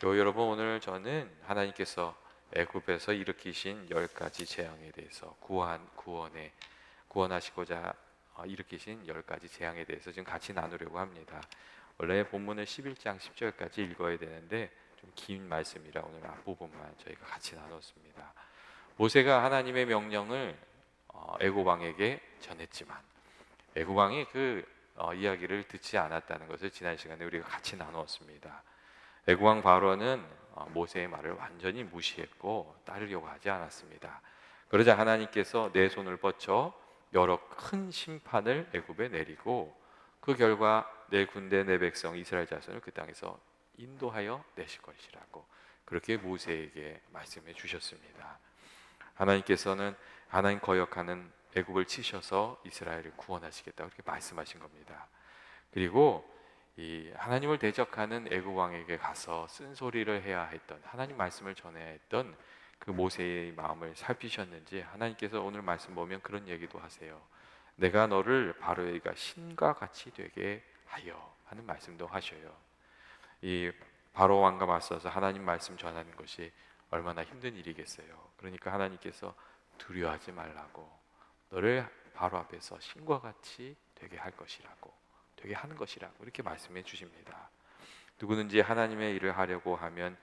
교회 여러분 오늘 저는 하나님께서 애굽에서 일으키신 열 가지 재앙에 대해서 구원 구원에 구원하시고자 어, 일으키신 열 가지 재앙에 대해서 지금 같이 나누려고 합니다. 원래 본문을 11장 10절까지 읽어야 되는데 좀 긴 말씀이라 오늘 앞부분만 저희가 같이 나눴습니다. 모세가 하나님의 명령을 어, 애굽 왕에게 전했지만 애굽 왕이 그 어, 이야기를 듣지 않았다는 것을 지난 시간에 우리가 같이 나누었습니다. 애굽 왕 바로는 어, 모세의 말을 완전히 무시했고 따르려고 하지 않았습니다. 그러자 하나님께서 내 손을 뻗쳐 여러 큰 심판을 애굽에 내리고 그 결과 내 군대 내 백성 이스라엘 자손을 그 땅에서 인도하여 내실 것이라고 그렇게 모세에게 말씀해 주셨습니다. 하나님께서는 하나님 거역하는 애굽을 치셔서 이스라엘을 구원하시겠다 그렇게 말씀하신 겁니다. 그리고 이 하나님을 대적하는 애굽 왕에게 가서 쓴소리를 해야 했던 하나님 말씀을 전해야 했던 그 모세의 마음을 살피셨는지 하나님께서 오늘 말씀 보면 그런 얘기도 하세요. 내가 너를 바로에가 신과 같이 되게 하여 하는 말씀도 하셔요. 이 바로 왕과 맞서서 하나님 말씀 전하는 것이 얼마나 힘든 일이겠어요. 그러니까 하나님께서 두려워하지 말라고 너를 바로 앞에서 신과 같이 되게 할 것이라고 되게 하는 것이라고 이렇게 말씀해 주십니다. 누구든지 하나님의 일을 하려고 하면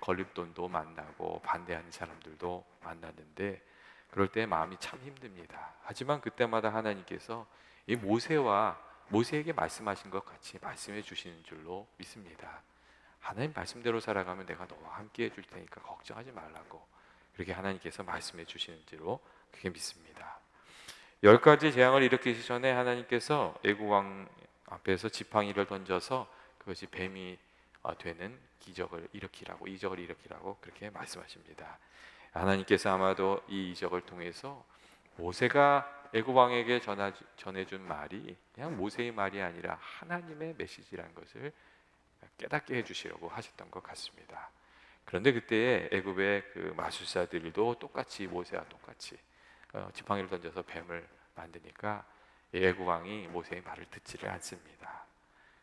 걸림돈도 만나고 반대하는 사람들도 만났는데 그럴 때 마음이 참 힘듭니다. 하지만 그때마다 하나님께서 이 모세와 모세에게 말씀하신 것 같이 말씀해 주시는 줄로 믿습니다. 하나님 말씀대로 살아가면 내가 너와 함께 해줄 테니까 걱정하지 말라고 그렇게 하나님께서 말씀해 주시는 줄로 그게 믿습니다. 열 가지 재앙을 일으키기 전에 하나님께서 애굽 왕 앞에서 지팡이를 던져서 그것이 뱀이 어, 되는 기적을 일으키라고 이적을 일으키라고 그렇게 말씀하십니다. 하나님께서 아마도 이 이적을 통해서 모세가 애굽 왕에게 전해준 말이 그냥 모세의 말이 아니라 하나님의 메시지라는 것을 깨닫게 해주시려고 하셨던 것 같습니다. 그런데 그때 애굽의 그 마술사들도 똑같이 모세와 똑같이 어, 지팡이를 던져서 뱀을 만드니까 애굽 왕이 모세의 말을 듣지를 않습니다.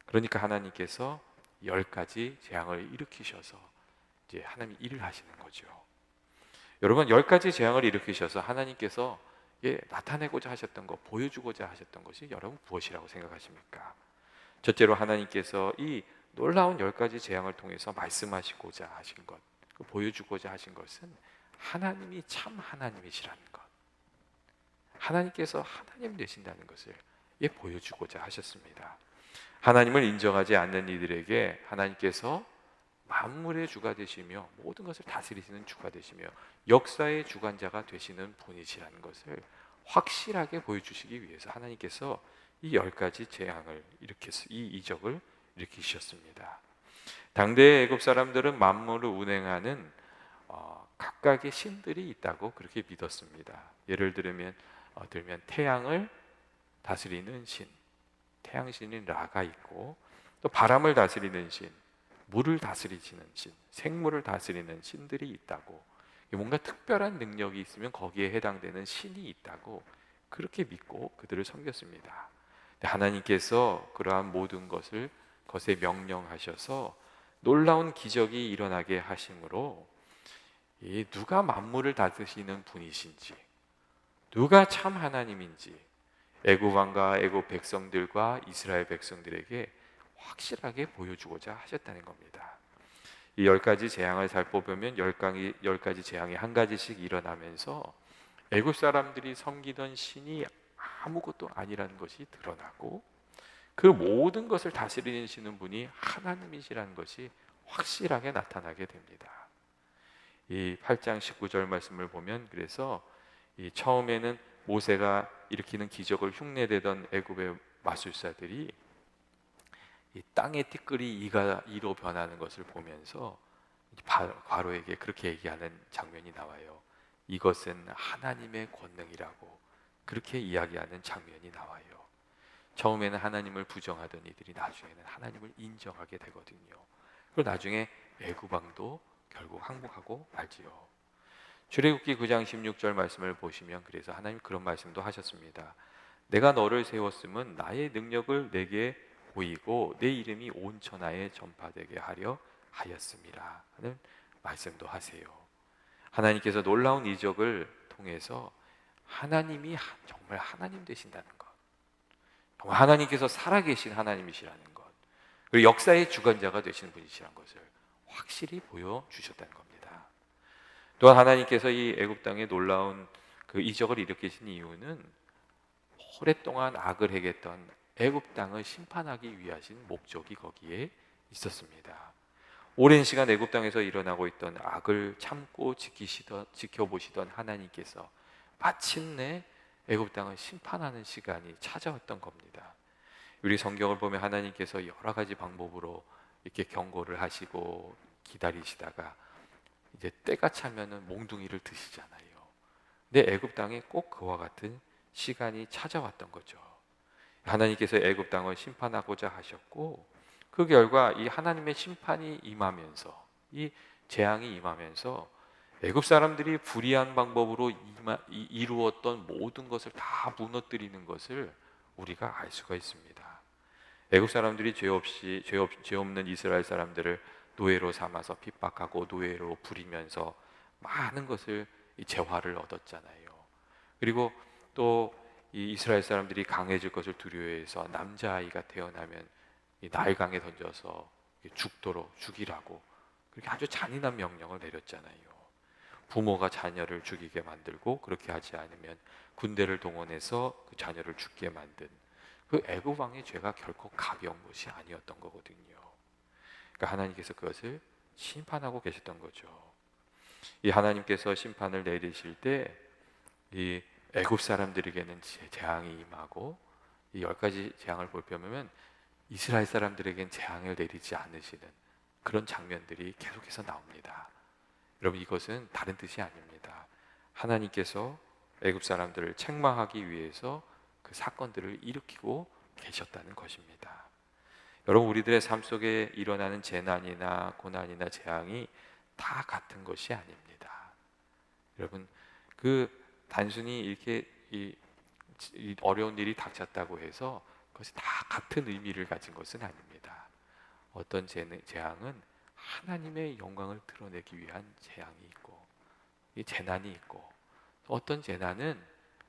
그러니까 하나님께서 열 가지 재앙을 일으키셔서 이제 하나님 일을 하시는 거죠. 여러분 열 가지 재앙을 일으키셔서 하나님께서 예, 나타내고자 하셨던 것, 보여주고자 하셨던 것이 여러분 무엇이라고 생각하십니까? 첫째로 하나님께서 이 놀라운 열 가지 재앙을 통해서 말씀하시고자 하신 것, 그 보여주고자 하신 것은 하나님이 참 하나님이시라는 것, 하나님께서 하나님 되신다는 것을 예, 보여주고자 하셨습니다. 하나님을 인정하지 않는 이들에게 하나님께서 만물의 주가 되시며 모든 것을 다스리시는 주가 되시며 역사의 주관자가 되시는 분이시라는 것을 확실하게 보여주시기 위해서 하나님께서 이 열 가지 재앙을 일으켰 이 이적을 일으키셨습니다. 당대의 애굽 사람들은 만물을 운행하는 어, 각각의 신들이 있다고 그렇게 믿었습니다. 예를 들면 어, 들면 태양을 다스리는 신, 태양신인 라가 있고 또 바람을 다스리는 신, 물을 다스리시는 신, 생물을 다스리는 신들이 있다고 뭔가 특별한 능력이 있으면 거기에 해당되는 신이 있다고 그렇게 믿고 그들을 섬겼습니다. 하나님께서 그러한 모든 것을 것에 명령하셔서 놀라운 기적이 일어나게 하심으로 누가 만물을 다스리는 분이신지 누가 참 하나님인지 애굽 왕과 애굽 백성들과 이스라엘 백성들에게 확실하게 보여주고자 하셨다는 겁니다. 이 열 가지 재앙을 살펴보면 열 가지 열 가지 재앙이 한 가지씩 일어나면서 애굽 사람들이 섬기던 신이 아무것도 아니라는 것이 드러나고 그 모든 것을 다스리시는 분이 하나님이시라는 것이 확실하게 나타나게 됩니다. 이 8장 19절 말씀을 보면 그래서 이 처음에는 모세가 일으키는 기적을 흉내내던 애굽의 마술사들이 이 땅의 티끌이 이가 이로 변하는 것을 보면서 과로에게 그렇게 얘기하는 장면이 나와요. 이것은 하나님의 권능이라고 그렇게 이야기하는 장면이 나와요. 처음에는 하나님을 부정하던 이들이 나중에는 하나님을 인정하게 되거든요. 그리고 나중에 애굽 왕도 결국 항복하고 말지요. 출애굽기 9장 16절 말씀을 보시면 그래서 하나님 그런 말씀도 하셨습니다. 내가 너를 세웠음은 나의 능력을 내게 보이고 내 이름이 온 천하에 전파되게 하려 하였습니다. 하는 말씀도 하세요. 하나님께서 놀라운 이적을 통해서 하나님이 하- 정말 하나님 되신다는 것. 정말 하나님께서 살아계신 하나님이시라는 것. 그리고 역사의 주관자가 되시는 분이시라는 것을 확실히 보여주셨다는 겁니다. 또한 하나님께서 이 애굽 땅에 놀라운 그 이적을 일으키신 이유는 오랫동안 악을 행했던 애굽 땅을 심판하기 위하신 목적이 거기에 있었습니다. 오랜 시간 애굽 땅에서 일어나고 있던 악을 참고 지키시던 지켜보시던 하나님께서 마침내 애굽 땅을 심판하는 시간이 찾아왔던 겁니다. 우리 성경을 보면 하나님께서 여러 가지 방법으로 이렇게 경고를 하시고 기다리시다가 이제 때가 차면은 몽둥이를 드시잖아요. 근데 애굽 땅에 꼭 그와 같은 시간이 찾아왔던 거죠. 하나님께서 애굽 땅을 심판하고자 하셨고 그 결과 이 하나님의 심판이 임하면서 이 재앙이 임하면서 애굽 사람들이 불의한 방법으로 임하- 이- 이루었던 모든 것을 다 무너뜨리는 것을 우리가 알 수가 있습니다. 애굽 사람들이 죄 없이 죄, 없, 죄 없는 이스라엘 사람들을 노예로 삼아서 핍박하고 노예로 부리면서 많은 것을 이 재화를 얻었잖아요. 그리고 또이 이스라엘 사람들이 강해질 것을 두려워해서 남자 아이가 태어나면 이 나일강에 던져서 죽도록 죽이라고 그렇게 아주 잔인한 명령을 내렸잖아요. 부모가 자녀를 죽이게 만들고 그렇게 하지 않으면 군대를 동원해서 그 자녀를 죽게 만든 그 애굽 왕의 죄가 결코 가벼운 것이 아니었던 거거든요. 그러니까 하나님께서 그것을 심판하고 계셨던 거죠. 이 하나님께서 심판을 내리실 때 이 애굽 사람들에게는 재- 재앙이 임하고 이 열 가지 재앙을 볼펴보면 이스라엘 사람들에겐 재앙을 내리지 않으시는 그런 장면들이 계속해서 나옵니다. 여러분 이것은 다른 뜻이 아닙니다. 하나님께서 애굽 사람들을 책망하기 위해서 그 사건들을 일으키고 계셨다는 것입니다. 여러분 우리들의 삶 속에 일어나는 재난이나 고난이나 재앙이 다 같은 것이 아닙니다. 여러분 그 단순히 이렇게 이, 이 어려운 일이 닥쳤다고 해서 그것이 다 같은 의미를 가진 것은 아닙니다. 어떤 재- 재앙은 하나님의 영광을 드러내기 위한 재앙이 있고 이 재난이 있고 어떤 재난은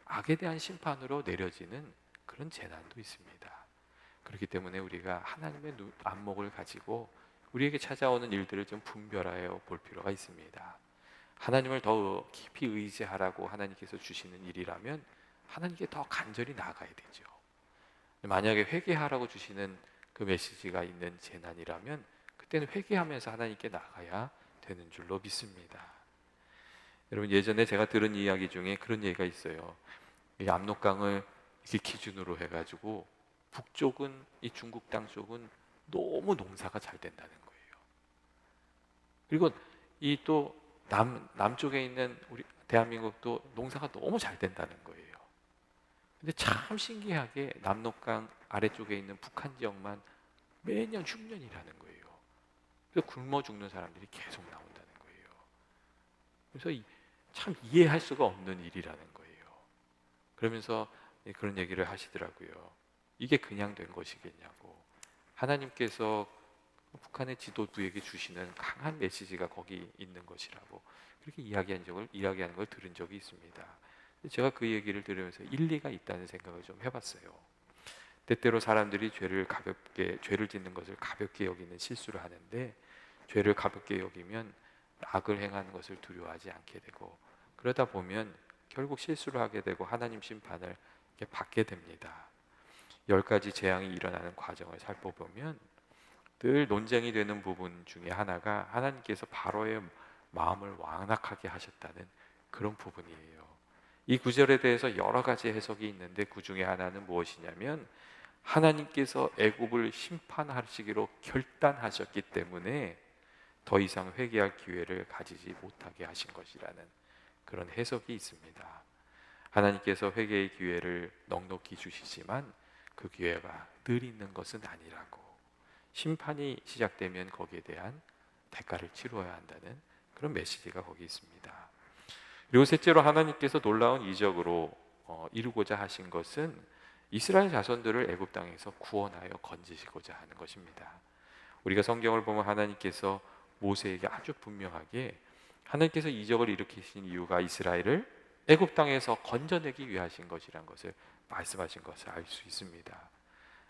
악에 대한 심판으로 내려지는 그런 재난도 있습니다. 그렇기 때문에 우리가 하나님의 눈- 안목을 가지고 우리에게 찾아오는 일들을 좀 분별하여 볼 필요가 있습니다. 하나님을 더 깊이 의지하라고 하나님께서 주시는 일이라면 하나님께 더 간절히 나아가야 되죠. 만약에 회개하라고 주시는 그 메시지가 있는 재난이라면 그때는 회개하면서 하나님께 나가야 되는 줄로 믿습니다. 여러분 예전에 제가 들은 이야기 중에 그런 얘기가 있어요. 이 압록강을 이렇게 기준으로 해가지고 북쪽은 이 중국 땅 쪽은 너무 농사가 잘 된다는 거예요. 그리고 이 또 남 남쪽에 있는 우리 대한민국도 농사가 너무 잘 된다는 거예요. 근데 참 신기하게 남록강 아래쪽에 있는 북한 지역만 매년 흉년이라는 거예요. 그래서 굶어 죽는 사람들이 계속 나온다는 거예요. 그래서 이- 참 이해할 수가 없는 일이라는 거예요. 그러면서 그런 얘기를 하시더라고요. 이게 그냥 된 것이겠냐고. 하나님께서 북한의 지도부에게 주시는 강한 메시지가 거기 있는 것이라고 그렇게 이야기한 적을 이야기하는 걸 들은 적이 있습니다. 제가 그 얘기를 들으면서 일리가 있다는 생각을 좀 해봤어요. 때때로 사람들이 죄를 가볍게 죄를 짓는 것을 가볍게 여기는 실수를 하는데 죄를 가볍게 여기면 악을 행하는 것을 두려워하지 않게 되고 그러다 보면 결국 실수를 하게 되고 하나님 심판을 받게 됩니다. 열 가지 재앙이 일어나는 과정을 살펴보면 늘 논쟁이 되는 부분 중에 하나가 하나님께서 바로의 마음을 완악하게 하셨다는 그런 부분이에요. 이 구절에 대해서 여러 가지 해석이 있는데 그 중에 하나는 무엇이냐면 하나님께서 애굽을 심판하시기로 결단하셨기 때문에 더 이상 회개할 기회를 가지지 못하게 하신 것이라는 그런 해석이 있습니다. 하나님께서 회개의 기회를 넉넉히 주시지만 그 기회가 늘 있는 것은 아니라고 심판이 시작되면 거기에 대한 대가를 치러야 한다는 그런 메시지가 거기 있습니다. 그리고 셋째로 하나님께서 놀라운 이적으로 어, 이루고자 하신 것은 이스라엘 자손들을 애굽 땅에서 구원하여 건지시고자 하는 것입니다. 우리가 성경을 보면 하나님께서 모세에게 아주 분명하게 하나님께서 이적을 일으키신 이유가 이스라엘을 애굽 땅에서 건져내기 위하신 것이란 것을 말씀하신 것을 알 수 있습니다.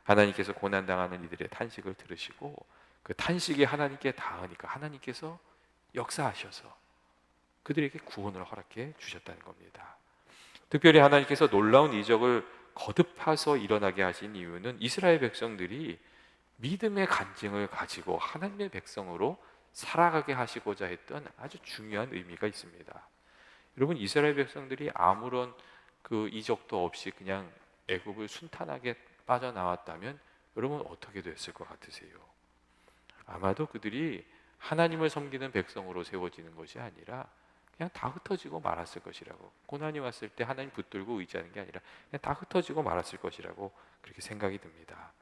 하나님께서 고난 당하는 이들의 탄식을 들으시고 그 탄식이 하나님께 닿으니까 하나님께서 역사하셔서 그들에게 구원을 허락해 주셨다는 겁니다. 특별히 하나님께서 놀라운 이적을 거듭해서 일어나게 하신 이유는 이스라엘 백성들이 믿음의 간증을 가지고 하나님의 백성으로 살아가게 하시고자 했던 아주 중요한 의미가 있습니다. 여러분 이스라엘 백성들이 아무런 그 이적도 없이 그냥 애굽을 순탄하게 빠져나왔다면 여러분 어떻게 됐을 것 같으세요? 아마도 그들이 하나님을 섬기는 백성으로 세워지는 것이 아니라 그냥 다 흩어지고 말았을 것이라고 고난이 왔을 때 하나님 붙들고 의지하는 게 아니라 그냥 다 흩어지고 말았을 것이라고 그렇게 생각이 듭니다.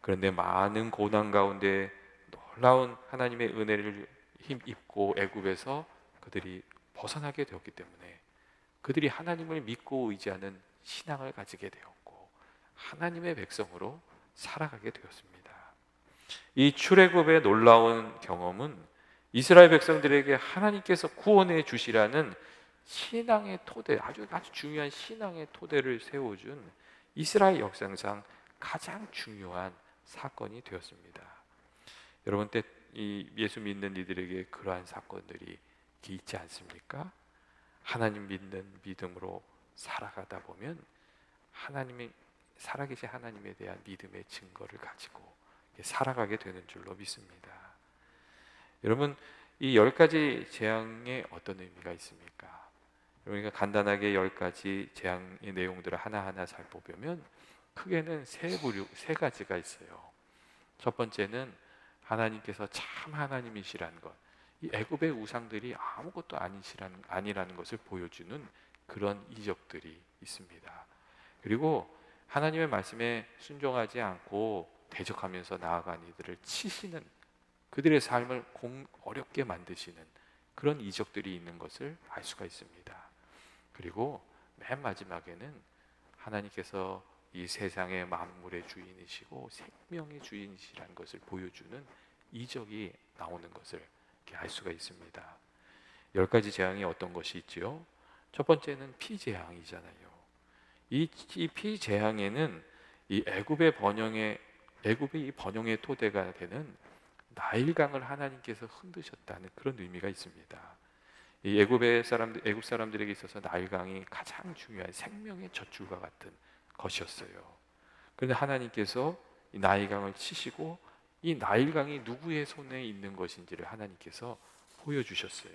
그런데 많은 고난 가운데 놀라운 하나님의 은혜를 힘입고 애굽에서 그들이 벗어나게 되었기 때문에 그들이 하나님을 믿고 의지하는 신앙을 가지게 되었고 하나님의 백성으로 살아가게 되었습니다. 이 출애굽의 놀라운 경험은 이스라엘 백성들에게 하나님께서 구원해 주시라는 신앙의 토대, 아주 아주 중요한 신앙의 토대를 세워준 이스라엘 역사상 가장 중요한 사건이 되었습니다. 여러분 때이 예수 믿는 이들에게 그러한 사건들이 있지 않습니까? 하나님 믿는 믿음으로 살아가다 보면 하나님의 살아계신 하나님에 대한 믿음의 증거를 가지고 살아가게 되는 줄로 믿습니다. 여러분 이 열 가지 재앙에 어떤 의미가 있습니까? 우리가 간단하게 열 가지 재앙의 내용들을 하나하나 살펴보면 크게는 세 부류 세 가지가 있어요. 첫 번째는 하나님께서 참 하나님이시라는 것. 이 애굽의 우상들이 아무것도 아니시라는 아니라는 것을 보여주는 그런 이적들이 있습니다. 그리고 하나님의 말씀에 순종하지 않고 대적하면서 나아간 이들을 치시는 그들의 삶을 공, 어렵게 만드시는 그런 이적들이 있는 것을 알 수가 있습니다. 그리고 맨 마지막에는 하나님께서 이 세상의 만물의 주인이시고 생명의 주인이시라는 것을 보여주는 이적이 나오는 것을 알 수가 있습니다. 열 가지 재앙이 어떤 것이 있지요? 첫 번째는 피 재앙이잖아요. 이, 이 피재앙에는 이 애굽의 번영의 애굽의 이 번영의 토대가 되는 나일강을 하나님께서 흔드셨다는 그런 의미가 있습니다. 이 애굽의 사람들 애굽 사람들에게 있어서 나일강이 가장 중요한 생명의 젖줄과 같은 것이었어요. 그런데 하나님께서 이 나일강을 치시고 이 나일강이 누구의 손에 있는 것인지를 하나님께서 보여주셨어요.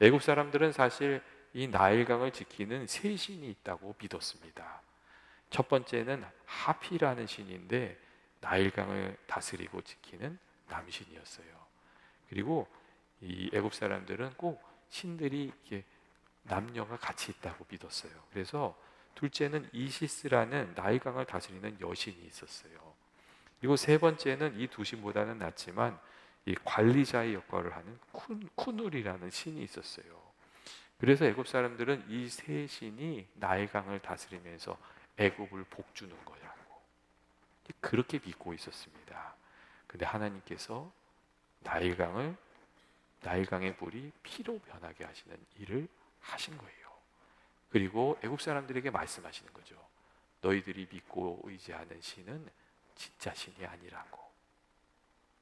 애굽 사람들은 사실 이 나일강을 지키는 세 신이 있다고 믿었습니다. 첫 번째는 하피라는 신인데 나일강을 다스리고 지키는 남신이었어요. 그리고 이 애굽 사람들은 꼭 신들이 이게 남녀가 같이 있다고 믿었어요. 그래서 둘째는 이시스라는 나일강을 다스리는 여신이 있었어요. 그리고 세 번째는 이 두 신보다는 낫지만 이 관리자의 역할을 하는 쿠, 누리라는 신이 있었어요. 그래서 애굽 사람들은 이 세 신이 나일강을 다스리면서 애굽을 복주는 거라고 그렇게 믿고 있었습니다. 근데 하나님께서 나일강을 나일강의 물이 피로 변하게 하시는 일을 하신 거예요. 그리고 애굽 사람들에게 말씀하시는 거죠. 너희들이 믿고 의지하는 신은 진짜 신이 아니라고.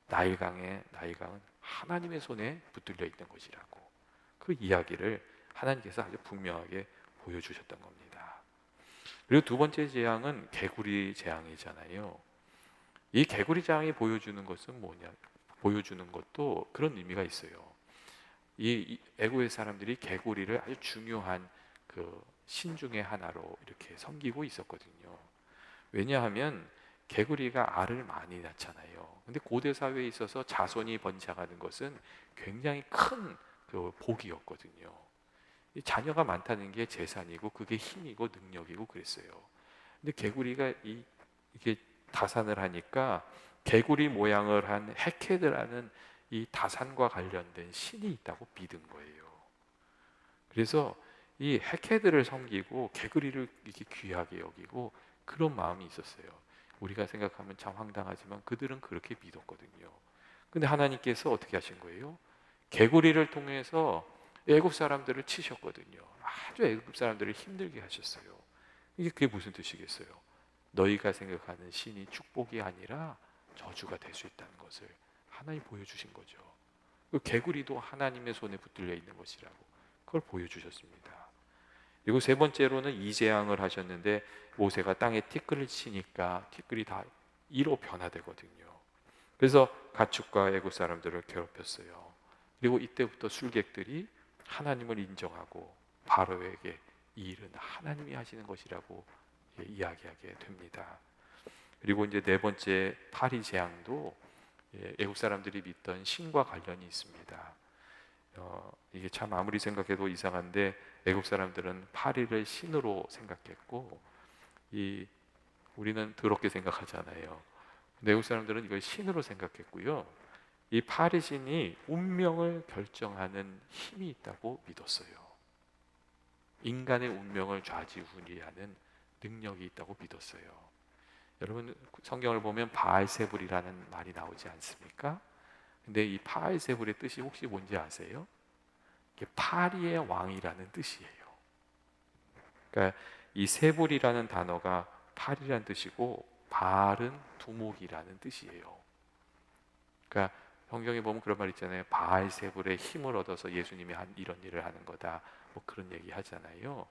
나일강의 나일강은 하나님의 손에 붙들려 있는 것이라고. 그 이야기를 하나님께서 아주 분명하게 보여주셨던 겁니다. 그리고 두 번째 재앙은 개구리 재앙이잖아요. 이 개구리 재앙이 보여주는 것은 뭐냐? 보여주는 것도 그런 의미가 있어요. 이 애고의 사람들이 개구리를 아주 중요한 그 신 중의 하나로 이렇게 섬기고 있었거든요. 왜냐하면 개구리가 알을 많이 낳잖아요. 근데 고대 사회에 있어서 자손이 번창하는 것은 굉장히 큰 그 복이었거든요. 자녀가 많다는 게 재산이고 그게 힘이고 능력이고 그랬어요. 근데 개구리가 이 이게 다산을 하니까 개구리 모양을 한 헤케드라는 이 다산과 관련된 신이 있다고 믿은 거예요. 그래서 이 헤케드를 섬기고 개구리를 이렇게 귀하게 여기고 그런 마음이 있었어요. 우리가 생각하면 참 황당하지만 그들은 그렇게 믿었거든요. 근데 하나님께서 어떻게 하신 거예요? 개구리를 통해서 애굽 사람들을 치셨거든요. 아주 애굽 사람들을 힘들게 하셨어요. 이게 그게 무슨 뜻이겠어요? 너희가 생각하는 신이 축복이 아니라 저주가 될 수 있다는 것을 하나님 보여주신 거죠. 그 개구리도 하나님의 손에 붙들려 있는 것이라고 그걸 보여주셨습니다. 그리고 세 번째로는 이재앙을 하셨는데 모세가 땅에 티끌을 치니까 티끌이 다 이로 변화되거든요. 그래서 가축과 애굽 사람들을 괴롭혔어요. 그리고 이때부터 술객들이 하나님을 인정하고 바로에게 이 일은 하나님이 하시는 것이라고 이야기하게 됩니다. 그리고 이제 네 번째 파리 재앙도 예, 애국 사람들이 믿던 신과 관련이 있습니다. 어, 이게 참 아무리 생각해도 이상한데 애국 사람들은 파리를 신으로 생각했고 이 우리는 더럽게 생각하잖아요. 애국 사람들은 이걸 신으로 생각했고요. 이 파리 신이 운명을 결정하는 힘이 있다고 믿었어요. 인간의 운명을 좌지우지하는 능력이 있다고 믿었어요. 여러분 성경을 보면 바알세불이라는 말이 나오지 않습니까? 근데 이 바알세불의 뜻이 혹시 뭔지 아세요? 파리의 왕이라는 뜻이에요. 그러니까 이 세불이라는 단어가 파리라는 뜻이고 바알은 두목이라는 뜻이에요. 그러니까 성경에 보면 그런 말 있잖아요. 바알 세불의 힘을 얻어서 예수님이 한 이런 일을 하는 거다. 뭐 그런 얘기 하잖아요.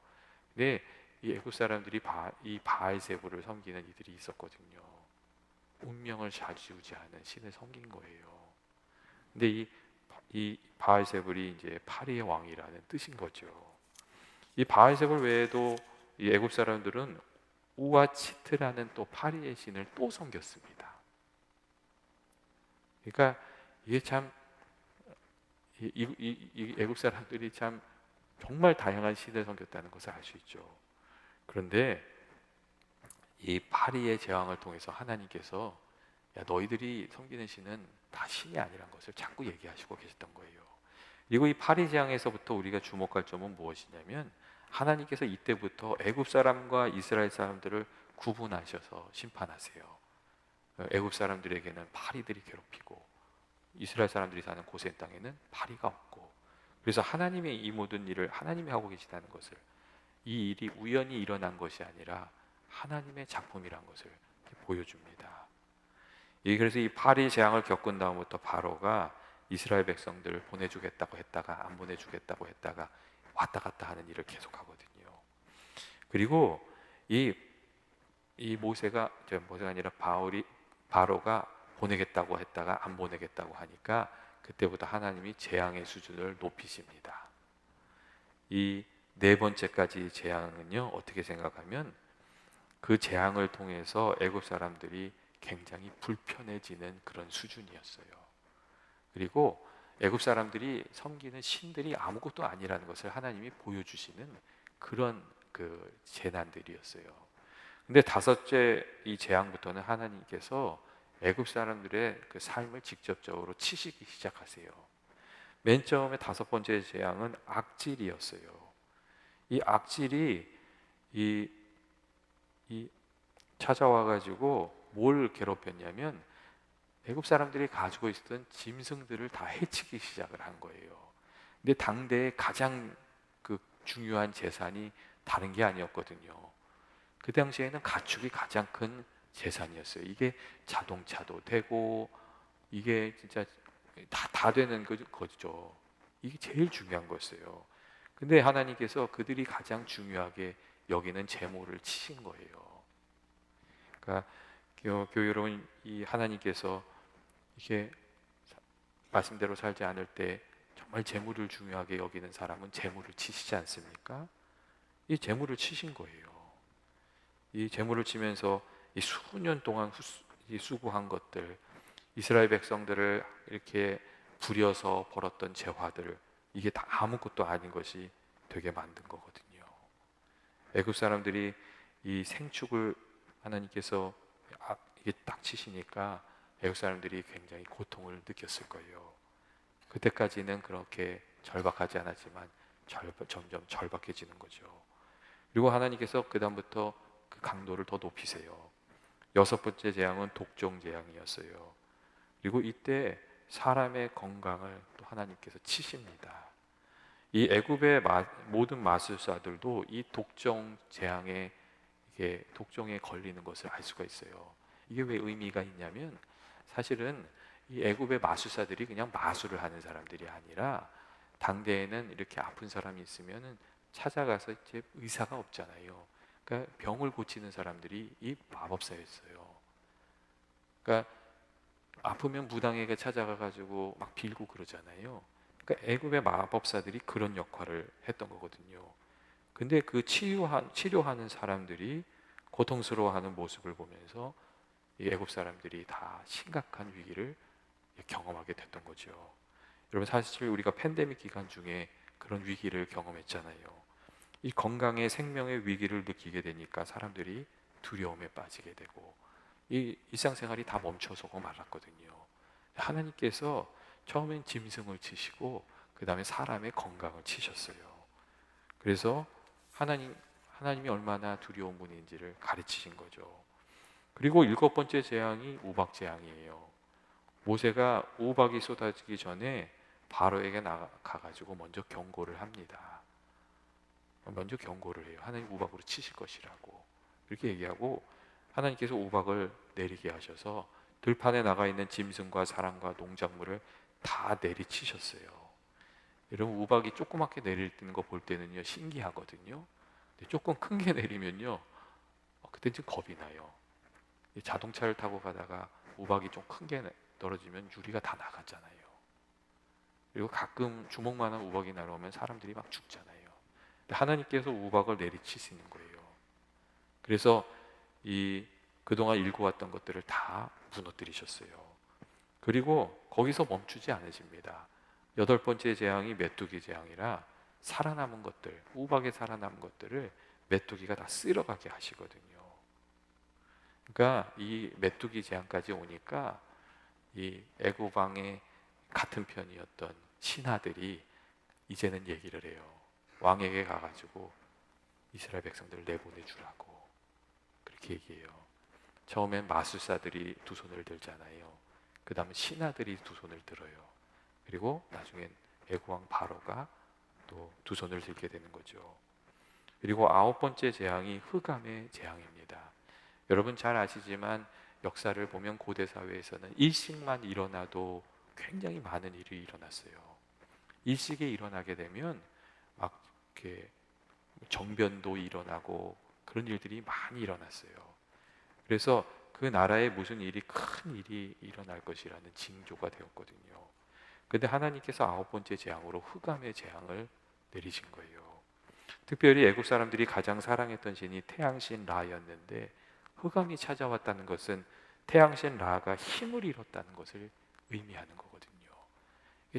근데 이 애굽 사람들이 바, 이 바알 세불을 섬기는 이들이 있었거든요. 운명을 좌지우지하는 신을 섬긴 거예요. 근데 이, 이 바알세불이 이제 파리의 왕이라는 뜻인 거죠. 이 바알세불 외에도 이 애굽 사람들은 우아치트라는 또 파리의 신을 또 섬겼습니다. 그러니까 이게 참 이, 이, 이 애굽 사람들이 참 정말 다양한 신을 섬겼다는 것을 알 수 있죠. 그런데 이 파리의 제왕을 통해서 하나님께서 야 너희들이 섬기는 신은 다 신이 아니란 것을 자꾸 얘기하시고 계셨던 거예요. 그리고 이 파리 제왕에서부터 우리가 주목할 점은 무엇이냐면 하나님께서 이때부터 애굽 사람과 이스라엘 사람들을 구분하셔서 심판하세요. 애굽 사람들에게는 파리들이 괴롭히고 이스라엘 사람들이 사는 고센 땅에는 파리가 없고 그래서 하나님의 이 모든 일을 하나님이 하고 계시다는 것을 이 일이 우연히 일어난 것이 아니라 하나님의 작품이란 것을 보여줍니다. 그래서 이 파리 재앙을 겪은 다음부터 바로가 이스라엘 백성들을 보내주겠다고 했다가 안 보내주겠다고 했다가 왔다 갔다 하는 일을 계속하거든요. 그리고 이, 이 모세가 모세가 아니라 바울이 바로가 보내겠다고 했다가 안 보내겠다고 하니까 그때부터 하나님이 재앙의 수준을 높이십니다. 이 네 번째까지 재앙은요 어떻게 생각하면 그 재앙을 통해서 애굽 사람들이 굉장히 불편해지는 그런 수준이었어요. 그리고 애굽 사람들이 섬기는 신들이 아무것도 아니라는 것을 하나님이 보여주시는 그런 그 재난들이었어요. 근데 다섯째 이 재앙부터는 하나님께서 애굽 사람들의 그 삶을 직접적으로 치시기 시작하세요. 맨 처음에 다섯 번째 재앙은 악질이었어요. 이 악질이 이, 이 찾아와 가지고 뭘 괴롭혔냐면 애굽 사람들이 가지고 있었던 짐승들을 다 해치기 시작을 한 거예요. 근데 당대의 가장 그 중요한 재산이 다른 게 아니었거든요. 그 당시에는 가축이 가장 큰 재산이었어요. 이게 자동차도 되고 이게 진짜 다, 다 되는 거죠. 이게 제일 중요한 거였어요. 근데 하나님께서 그들이 가장 중요하게 여기는 재물을 치신 거예요. 그러니까 교, 교 여러분 이 하나님께서 이게 말씀대로 살지 않을 때 정말 재물을 중요하게 여기는 사람은 재물을 치시지 않습니까? 이 재물을 치신 거예요. 이 재물을 치면서 이 수년 동안 이 수고한 것들 이스라엘 백성들을 이렇게 부려서 벌었던 재화들을 이게 다 아무것도 아닌 것이 되게 만든 거거든요. 애굽 사람들이 이 생축을 하나님께서 아, 이게 딱 치시니까 애굽 사람들이 굉장히 고통을 느꼈을 거예요. 그때까지는 그렇게 절박하지 않았지만 절, 점점 절박해지는 거죠. 그리고 하나님께서 그 다음부터 그 강도를 더 높이세요. 여섯 번째 재앙은 독종 재앙이었어요. 그리고 이때 사람의 건강을 또 하나님께서 치십니다. 이 애굽의 마- 모든 마술사들도 이 독종 재앙에 독종에 걸리는 것을 알 수가 있어요. 이게 왜 의미가 있냐면 사실은 이 애굽의 마술사들이 그냥 마술을 하는 사람들이 아니라 당대에는 이렇게 아픈 사람이 있으면은 찾아가서 이제 의사가 없잖아요. 그러니까 병을 고치는 사람들이 이 마법사였어요. 그러니까 아프면 무당에게 찾아가 가지고 막 빌고 그러잖아요. 그러니까 애굽의 마법사들이 그런 역할을 했던 거거든요. 근데 그 치유한 치료하는 사람들이 고통스러워하는 모습을 보면서 이 애굽 사람들이 다 심각한 위기를 경험하게 됐던 거죠. 여러분 사실 우리가 팬데믹 기간 중에 그런 위기를 경험했잖아요. 이 건강의 생명의 위기를 느끼게 되니까 사람들이 두려움에 빠지게 되고 이 일상생활이 다 멈춰서고 말았거든요. 하나님께서 처음엔 짐승을 치시고 그 다음에 사람의 건강을 치셨어요. 그래서 하나님 하나님이 얼마나 두려운 분인지를 가르치신 거죠. 그리고 일곱 번째 재앙이 우박 재앙이에요. 모세가 우박이 쏟아지기 전에 바로에게 나가 가지고 먼저 경고를 합니다. 먼저 경고를 해요. 하나님 우박으로 치실 것이라고 이렇게 얘기하고 하나님께서 우박을 내리게 하셔서 들판에 나가 있는 짐승과 사람과 농작물을 다 내리치셨어요. 여러분 우박이 조그맣게 내릴 거볼 때는요 신기하거든요. 근데 조금 큰 게 내리면요 어, 그때 좀 겁이 나요. 이 자동차를 타고 가다가 우박이 좀 큰 게 떨어지면 유리가 다 나갔잖아요. 그리고 가끔 주먹만한 우박이 날아오면 사람들이 막 죽잖아요. 하나님께서 우박을 내리치시는 거예요. 그래서 이 그동안 일구왔던 것들을 다 무너뜨리셨어요. 그리고 거기서 멈추지 않으십니다. 여덟 번째 재앙이 메뚜기 재앙이라 살아남은 것들, 우박에 살아남은 것들을 메뚜기가 다 쓸어가게 하시거든요. 그러니까 이 메뚜기 재앙까지 오니까 이 애굽 왕의 같은 편이었던 신하들이 이제는 얘기를 해요. 왕에게 가가지고 이스라엘 백성들을 내보내 주라고 그렇게 얘기해요. 처음엔 마술사들이 두 손을 들잖아요. 그 다음에 신하들이 두 손을 들어요. 그리고 나중엔 애굽 왕 바로가 또 두 손을 들게 되는 거죠. 그리고 아홉 번째 재앙이 흑암의 재앙입니다. 여러분 잘 아시지만 역사를 보면 고대 사회에서는 일식만 일어나도 굉장히 많은 일이 일어났어요. 일식이 일어나게 되면 막 이렇게 정변도 일어나고 그런 일들이 많이 일어났어요. 그래서 그 나라에 무슨 일이 큰 일이 일어날 것이라는 징조가 되었거든요. 근데 하나님께서 아홉 번째 재앙으로 흑암의 재앙을 내리신 거예요. 특별히 애국 사람들이 가장 사랑했던 신이 태양신 라였는데 흑암이 찾아왔다는 것은 태양신 라가 힘을 잃었다는 것을 의미하는 거거든요.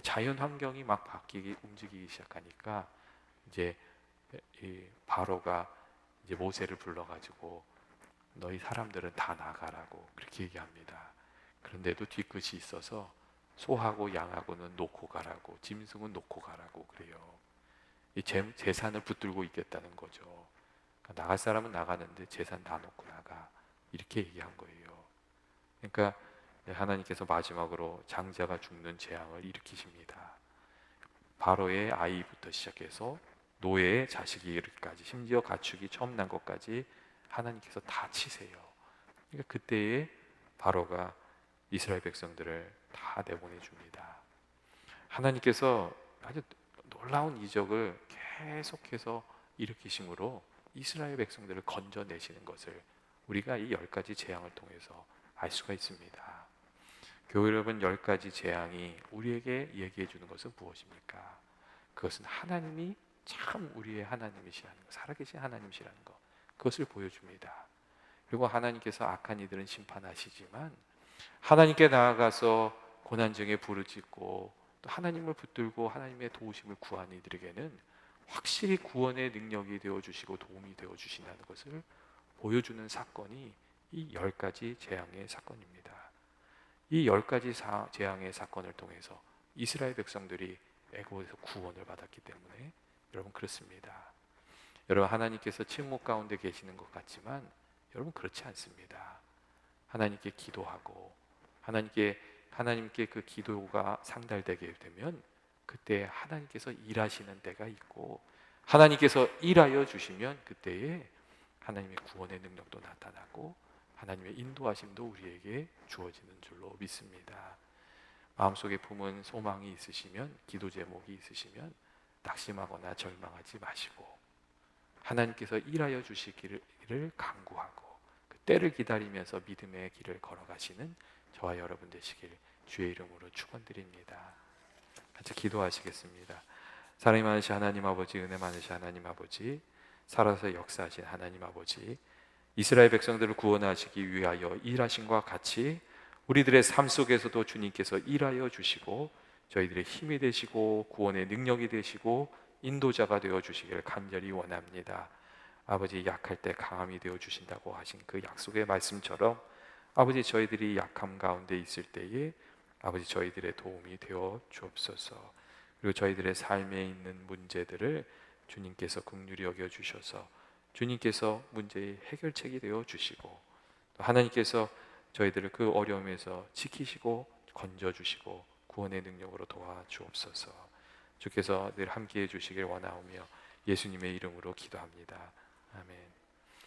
자연 환경이 막 바뀌기 움직이기 시작하니까 이제 이 바로가 이제 모세를 불러가지고 너희 사람들은 다 나가라고 그렇게 얘기합니다. 그런데도 뒤끝이 있어서 소하고 양하고는 놓고 가라고 짐승은 놓고 가라고 그래요. 이 재, 재산을 붙들고 있겠다는 거죠. 그러니까 나갈 사람은 나가는데 재산 다 놓고 나가 이렇게 얘기한 거예요. 그러니까 하나님께서 마지막으로 장자가 죽는 재앙을 일으키십니다. 바로의 아이부터 시작해서 노예의 자식이 이르기까지 심지어 가축이 처음 난 것까지 하나님께서 다 치세요. 그러니까 그때에 바로가 이스라엘 백성들을 다 내보내 줍니다. 하나님께서 아주 놀라운 이적을 계속해서 일으키심으로 이스라엘 백성들을 건져내시는 것을 우리가 이 열 가지 재앙을 통해서 알 수가 있습니다. 교회 여러분 열 가지 재앙이 우리에게 얘기해 주는 것은 무엇입니까? 그것은 하나님이 참 우리의 하나님이시라는 것, 살아계신 하나님이시라는 것, 그것을 보여줍니다. 그리고 하나님께서 악한 이들은 심판하시지만 하나님께 나아가서 고난중에 부르짖고 또 하나님을 붙들고 하나님의 도우심을 구하는 이들에게는 확실히 구원의 능력이 되어 주시고 도움이 되어 주신다는 것을 보여주는 사건이 이 열 가지 재앙의 사건입니다. 이 열 가지 재앙의 사건을 통해서 이스라엘 백성들이 애굽에서 구원을 받았기 때문에 여러분 그렇습니다. 여러분 하나님께서 침묵 가운데 계시는 것 같지만 여러분 그렇지 않습니다. 하나님께 기도하고 하나님께 하나님께 그 기도가 상달되게 되면 그때 하나님께서 일하시는 때가 있고 하나님께서 일하여 주시면 그때에 하나님의 구원의 능력도 나타나고 하나님의 인도하심도 우리에게 주어지는 줄로 믿습니다. 마음속에 품은 소망이 있으시면 기도 제목이 있으시면 낙심하거나 절망하지 마시고 하나님께서 일하여 주시기를 간구하고 그 때를 기다리면서 믿음의 길을 걸어가시는 저와 여러분 되시길 주의 이름으로 축원드립니다. 같이 기도하시겠습니다. 사랑이 많으신 하나님 아버지, 은혜 많으신 하나님 아버지, 살아서 역사하신 하나님 아버지, 이스라엘 백성들을 구원하시기 위하여 일하신과 같이 우리들의 삶 속에서도 주님께서 일하여 주시고 저희들의 힘이 되시고 구원의 능력이 되시고 인도자가 되어 주시기를 간절히 원합니다. 아버지 약할 때 강함이 되어 주신다고 하신 그 약속의 말씀처럼 아버지 저희들이 약함 가운데 있을 때에 아버지 저희들의 도움이 되어 주옵소서. 그리고 저희들의 삶에 있는 문제들을 주님께서 긍휼히 여겨 주셔서 주님께서 문제의 해결책이 되어 주시고 또 하나님께서 저희들을 그 어려움에서 지키시고 건져 주시고 구원의 능력으로 도와 주옵소서. 주께서 늘 함께해 주시길 원하오며 예수님의 이름으로 기도합니다. 아멘.